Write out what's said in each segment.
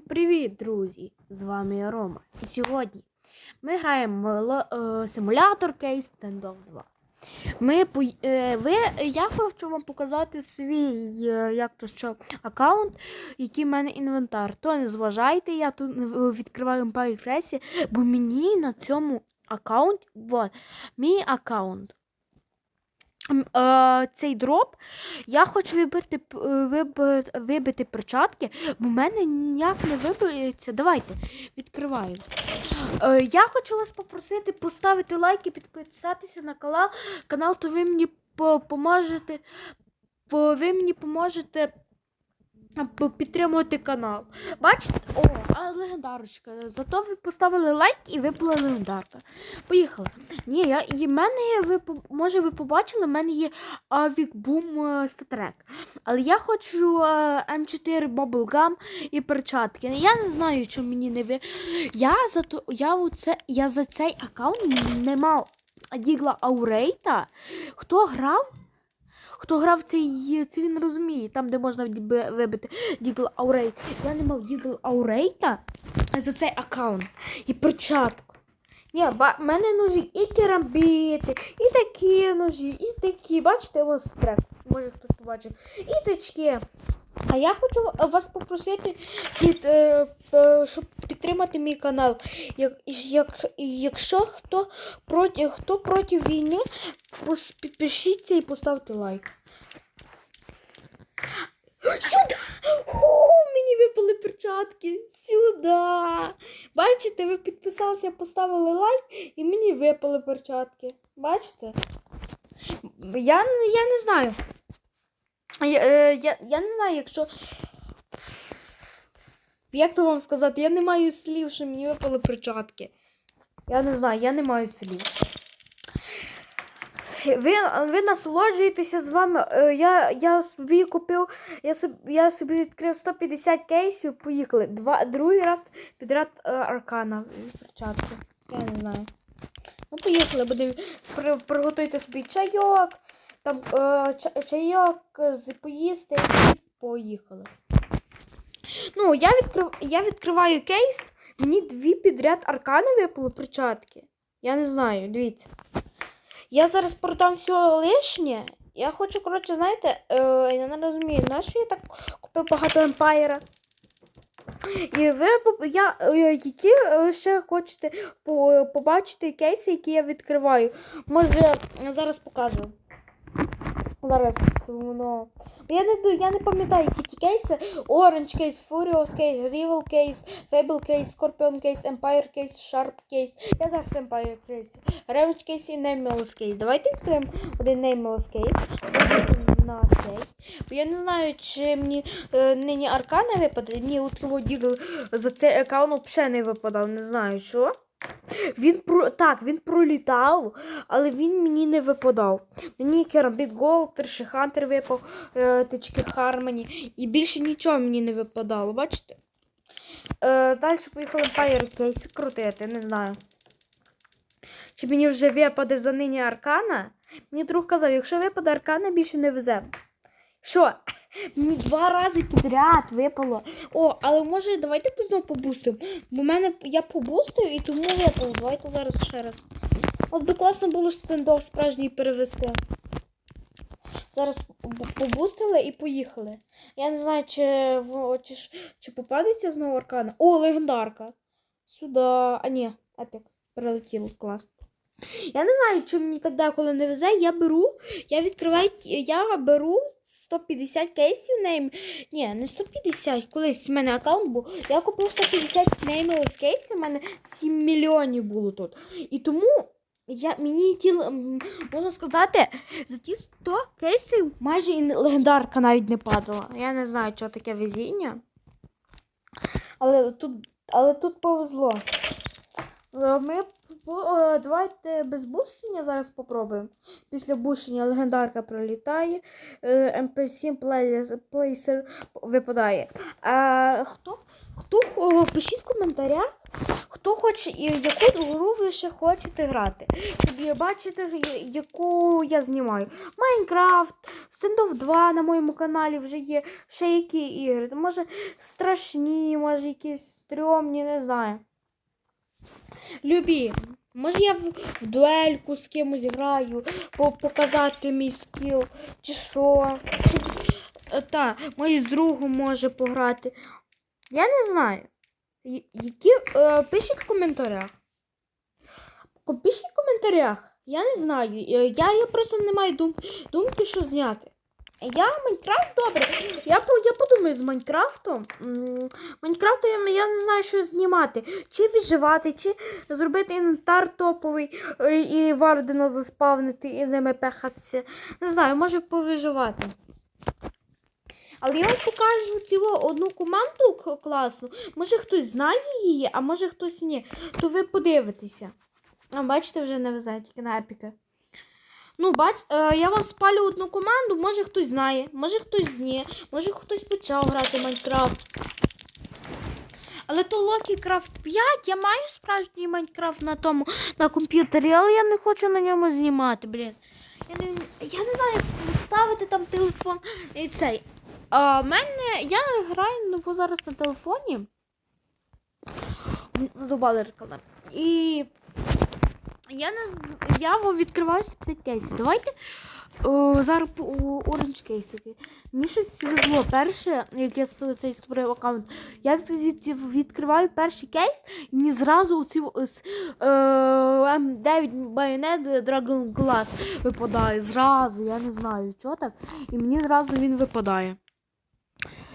привіт, друзі! З вами Рома. І сьогодні ми граємо е, симулятор Case Standoff 2. Ми, е, ви, я хочу вам показати свій е, як то що, аккаунт, який в мене інвентар. То не зважайте, я тут відкриваю Crest, бо мені на цьому аккаунті, вот, мій аккаунт. Е, цей дроп я хочу вибити, п- е, вибити перчатки, бо в мене ніяк не вибиється. Давайте відкриваю. Е, я хочу вас попросити поставити лайк і підписатися на канал, канал то ви мені по- поможете. Ви мені поможете е, підтримувати канал. Бачите? О, а легендарочка. Зато ви поставили лайк і випала легендарка. Поїхали. Ні, я, і мене є, ви, може ви побачили, в мене є Авік Бум статрек. Але я хочу е, М4 Bubblegum і перчатки. Я не знаю, що мені не ви. Я за, то, я, оце, я за цей аккаунт не мав Дігла Аурейта. Хто грав? Хто грав цей, це він розуміє, там, де можна вибити Дігл Аурейт. Я не мав Дігл Аурейта за цей аккаунт і перчатку. Ні, в мене ножі і керамбіти, і такі ножі, і такі. Бачите, ось трек. Може хтось побачив. І тачки. А я хочу вас попросити, під, е, е, щоб підтримати мій канал. Як, як, якщо хто проти, хто проти війни, підпишіться і поставте лайк. Сюди! О, мені випали перчатки. Сюди. Бачите, ви підписалися, поставили лайк, і мені випали перчатки. Бачите? Я, я не знаю. Я, е, я, я не знаю, якщо. Як то вам сказати, я не маю слів, що мені випали перчатки. Я не знаю, я не маю слів. Ви, ви насолоджуєтеся з вами. е, Я, я собі купив, я собі, я собі відкрив 150 кейсів, поїхали. Два, другий раз підряд е, аркана в перчатки. Я не знаю. Ну, поїхали, будемо при, приготуйте собі чайок, там е, чайок, е, поїсти і поїхали. Ну, я, відкрив, я відкриваю кейс, мені дві підряд аркани випали перчатки. Я не знаю, дивіться. Я зараз продам все лишнє. Я хочу, коротше, знаєте, е, я не розумію, на що я так купив багато емпайра. І ви я, е, які е, ще хочете по- побачити кейси, які я відкриваю. Може, зараз покажу. Зараз воно. Я не, я не пам'ятаю, які ті кейси. Orange кейс, Furious кейс, Rival кейс, Fable кейс, Scorpion кейс, Empire кейс, Sharp кейс. Я зараз Empire кейс. Revenge кейс і Nameless кейс. Давайте відкриємо один Nameless кейс. На я не знаю, чи мені е, нині аркана випаде. Ні, у Дігл за цей аккаунт взагалі не випадав, не знаю що. Він про так, він пролітав, але він мені не випадав. Мені Керамбіт Голд, Терші Хантер випав, е, тички Хармоні. І більше нічого мені не випадало, бачите? Е, далі поїхали Empire Кейс крутити, не знаю. Чи мені вже випаде за нині аркана? Мені друг казав, якщо випаде аркана, більше не везе. Що? Мені два рази підряд випало. О, але може давайте знову побустимо. Бо в мене я побустив і тому випало. Давайте зараз ще раз. От би класно було стендов справжній перевести. Зараз побустили і поїхали. Я не знаю, чи, чи, чи попадеться знову аркана. О, легендарка. Сюди. А ні, епік. Прилетіло класно. Я не знаю, чи мені так деколи не везе. Я беру, я відкриваю, я беру 150 кейсів нейм. Ні, не 150. Колись в мене аккаунт був. Я купив 150 неймових кейсів, у мене 7 мільйонів було тут. І тому я, мені ті, м, можна сказати, за ті 100 кейсів майже і легендарка навіть не падала. Я не знаю, що таке везіння. Але тут, але тут повезло. Е, Ми давайте без бушення зараз попробуємо. Після бушення легендарка пролітає, е, MP7 плейсер випадає. А, хто, хто пишіть в коментарях, хто хоче, і яку гру ви ще хочете грати? Щоб бачити, яку я знімаю. Майнкрафт, Standoff 2 на моєму каналі вже є. Ще які ігри. Може страшні, може якісь стрьомні, не знаю. Любі. Може я в, в дуельку з кимось граю, по, показати мій скіл, чи що. Е, та, може з другом може пограти. Я не знаю. Які, е, пишіть в коментарях. Пишіть в коментарях. Я не знаю. Е, Я, я просто не маю дум, думки, що зняти. Я Майнкрафт добре. Я, я подумаю з Майнкрафтом. М, Майнкрафтом я, не знаю, що знімати. Чи виживати, чи зробити інвентар топовий е, і Вардена заспавнити і з ними пехатися. Не знаю, може повиживати. Але я вам покажу цілу одну команду класну. Може хтось знає її, а може хтось ні. То ви подивитеся. А, бачите, вже не везе, тільки на епіки. Ну, бач, е, я вам спалю одну команду, може хтось знає, може хтось ні, може хтось почав грати Майнкрафт. Але то Craft 5, я маю справжній Майнкрафт на тому на комп'ютері, але я не хочу на ньому знімати, блін. Я не, я не знаю, як ставити там телефон і цей. А, мене я граю ну, зараз на телефоні. Задобали реклами. І я не я відкриваю 50 кейсів. Давайте о, зараз по оранж кейсики. Мені щось. Перше, як я цей створив аккаунт, я від, відкриваю перший кейс, і мені зразу оці е, М9 Bayonet Dragon Glass випадає. Зразу, я не знаю, що так. І мені зразу він випадає.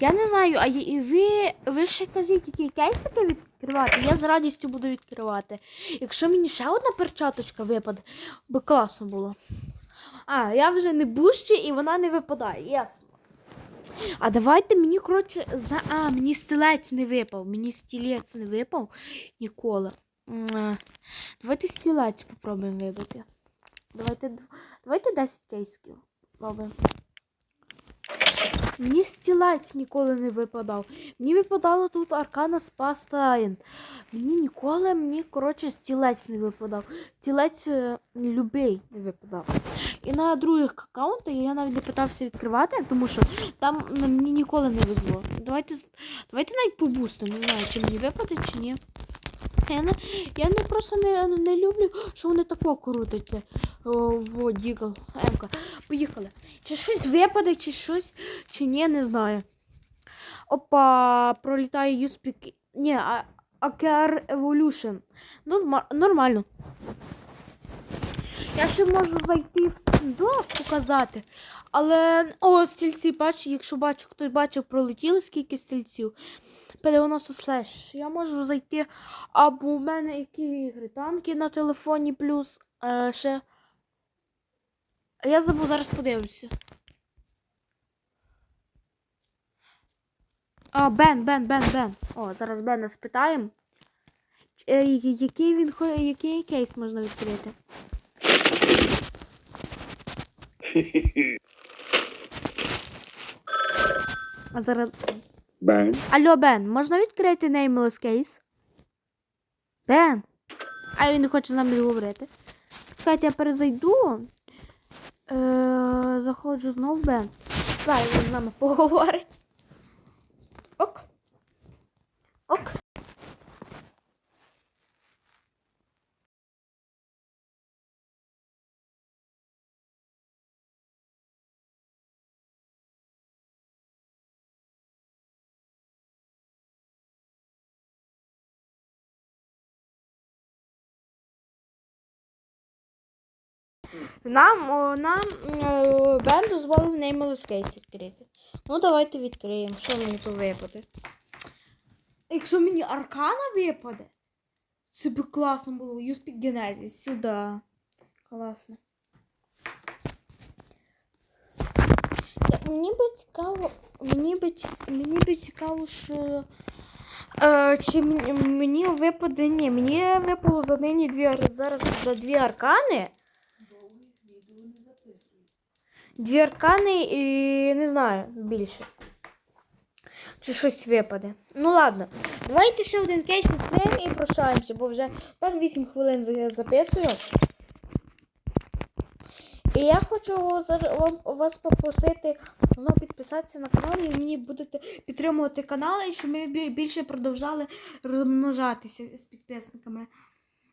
Я не знаю, а і ви, ви ще кажіть, які кейсики відкривати. Я з радістю буду відкривати. Якщо мені ще одна перчаточка випаде, би класно було. А, я вже не бущі і вона не випадає, ясно. А давайте мені, коротше, зна... а, мені стілець не випав. Мені стілець не випав ніколи. Давайте стілець попробуємо вибити. Давайте, давайте 10 кейсиків. Пробуємо. Мені стілець ніколи не випадав. Мені випадало тут Аркана Спастайн. Мені ніколи, мені, коротше, стілець не випадав. Стілець е, любий не випадав. І на других аккаунтах я навіть не питався відкривати, тому що там мені ніколи не везло. Давайте, давайте навіть побустимо, не знаю, чи мені випаде, чи ні. Я не, я не просто не, не люблю, що вони тако крутяться. О, Дігл, Емка. Поїхали. Чи щось випаде, чи щось, чи ні, не знаю. Опа, пролітає Юспік. Ні, а AKR Evolution. Норма- нормально. Я ще можу зайти в стендоп показати. Але. О, стільці, бачу, якщо бачу, хтось бачив, пролетіли скільки стільців. P90 слеш. Я можу зайти. Або у мене які ігри? Танки на телефоні плюс. Е, ще. Я забув, зараз подивлюся. А, Бен, Бен, Бен, Бен. О, зараз Бена спитаємо. Е, Який він який кейс можна відкрити? А зараз. Бен, Алло, Бен, можна відкрити Nameless кейс? Бен. А він не хоче з нами говорити. Чекайте, я перезайду. Е, заходжу знов Бен. Зараз він з нами поговорить. Нам, нам Бен дозволив Nameless кейс відкрити. Ну, давайте відкриємо. Що мені тут випаде? Якщо мені аркана випаде, це би класно було. Юспік Генезіс сюди. Класно. Мені би цікаво. Мені би, мені би цікаво, що. Е, чи мені, мені випаде. Ні, мені випало за нині дві зараз за дві аркани. Дві аркани і не знаю більше. чи щось випаде. Ну ладно, давайте ще один кейс відкриємо і прощаємося, бо вже так 8 хвилин записую. І я хочу вас попросити знову підписатися на канал, і мені будете підтримувати канал, і щоб ми більше продовжали розмножатися з підписниками.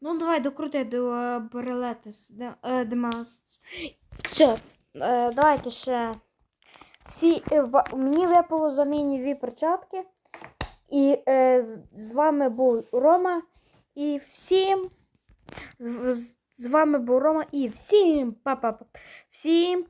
Ну, давай докрути до е, Борелетес. Е, Демас. Все, е, давайте ще. Всі, е, мені випало за нині дві перчатки. І е, з вами був Рома. І всім. З, з, з вами був Рома і всім па-па-па. Всім